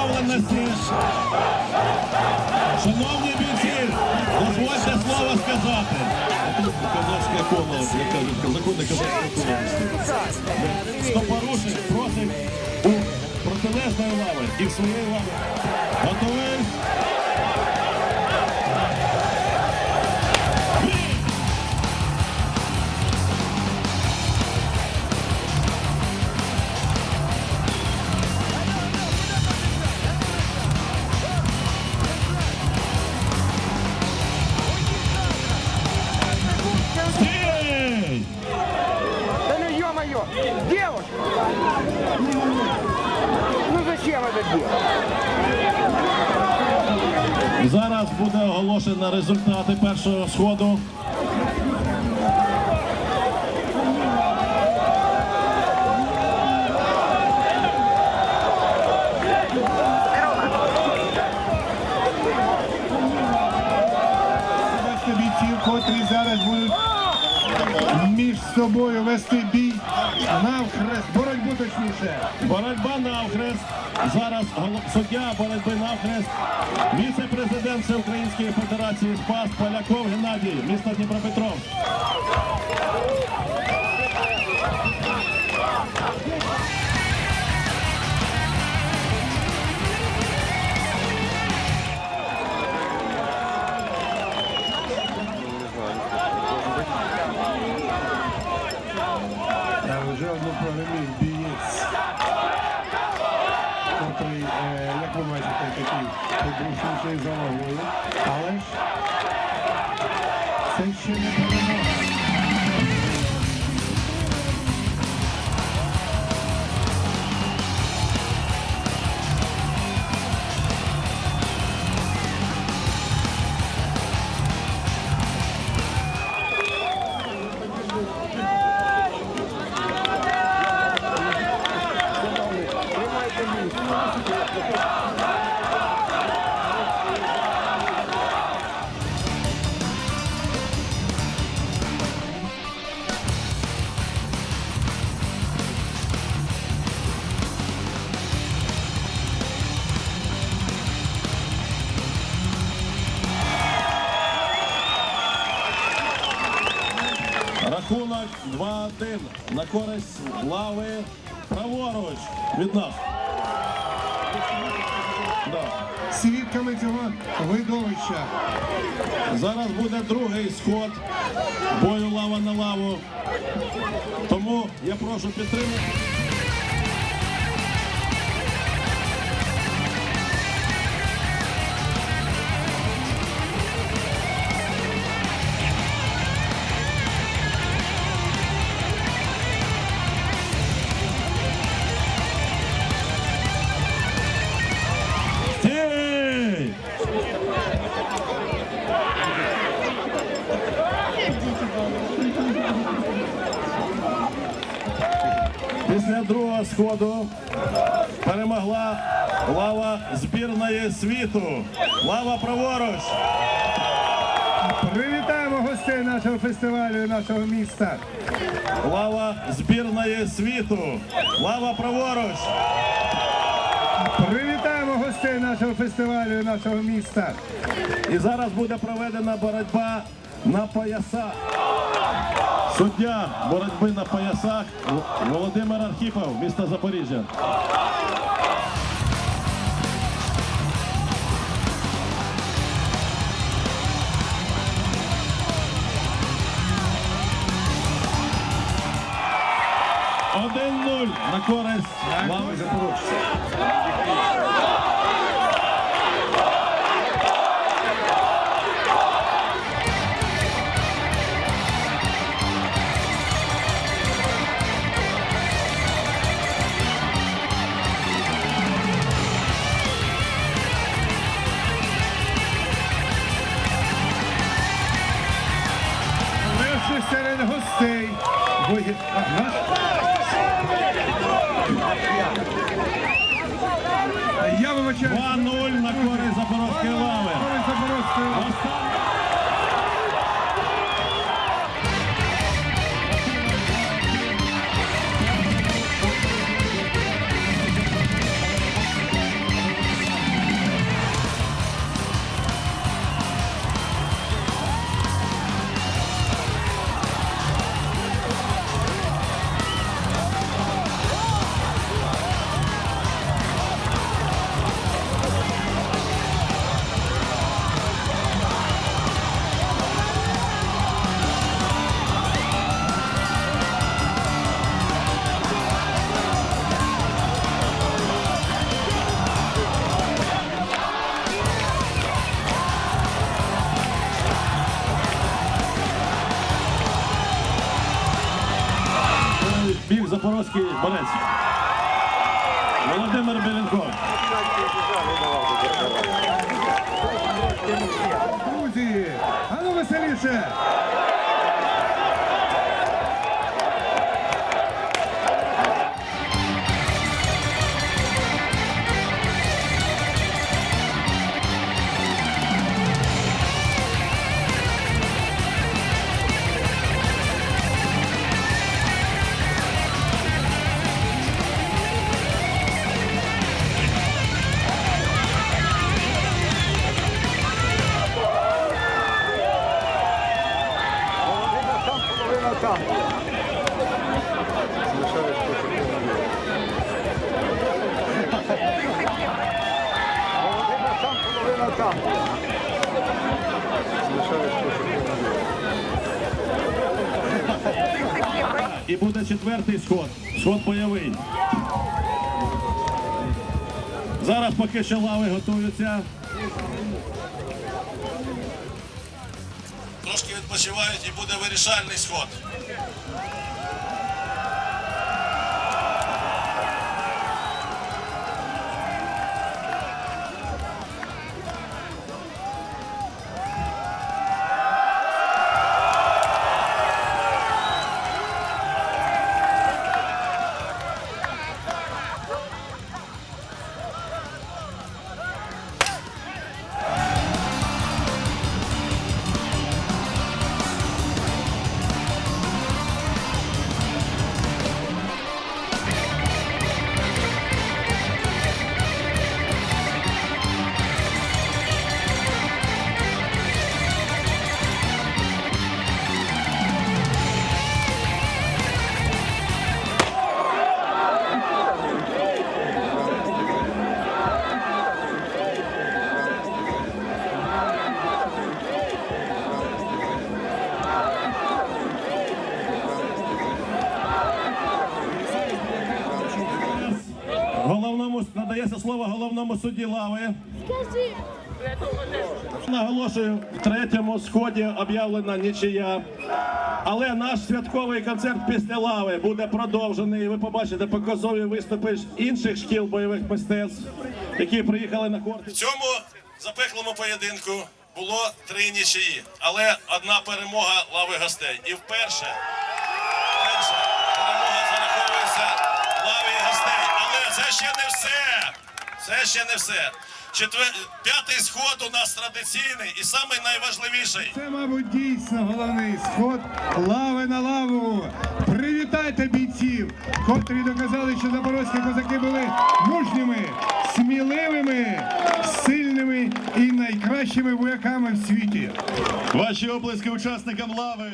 домовленості. Шановні бійці, дозвольте слово сказати. Казацьке коло, як кажуть, закони казацьке коло. Хто порушить, просить у протилежної лави і в своєї лави. Готовий? Зараз буде оголошено результати першого сходу. Зараз будуть між собою вести бій навхрест, боротьбу точніше. Боротьба навхрест. Зараз суддя боротьби навхрест. Віце-президент Всеукраїнської Федерації Спас Поляков Геннадій, місто Дніпропетровськ. plays on the wall. 2-1 на користь лави праворуч від нас. Да. Свідками цього видовища Зараз буде другий сход бою лава на лаву. Тому я прошу підтримати. Після другого сходу перемогла лава збірної світу. Лава праворуч. Привітаємо гостей нашого фестивалю і нашого міста. Лава збірної світу. Лава праворуч. Привітаємо гостей нашого фестивалю і нашого міста. І зараз буде проведена боротьба на поясах. Суддя боротьби на поясах Володимир Архіпов, місто Запоріжжя. Один-нуль на користь лави Запорожця. 2-0 на користь Запорозький борець. Володимир Беленков. Друзі, а ну веселіше! Там. І буде четвертий сход. Сход бойовий. Зараз поки що лави готуються. Трошки відпочивають і буде вирішальний сход. Слово головному судді лави. Скажи. Наголошую, в третьому сході об'явлена нічия. Але наш святковий концерт після лави буде продовжений. Ви побачите показові виступи інших шкіл бойових мистецтв, які приїхали на корти. В цьому запеклому поєдинку було три нічиї, але одна перемога лави гостей. І вперше, вперше перемога зараховується лаві гостей. Але це ще не все. Це ще не все. Четвер... П'ятий сход у нас традиційний і самий найважливіший. Це, мабуть, дійсно головний сход лави на лаву. Привітайте бійців, котрі доказали, що запорозькі козаки були мужніми, сміливими, сильними і найкращими вояками в світі. Ваші оплески учасникам лави.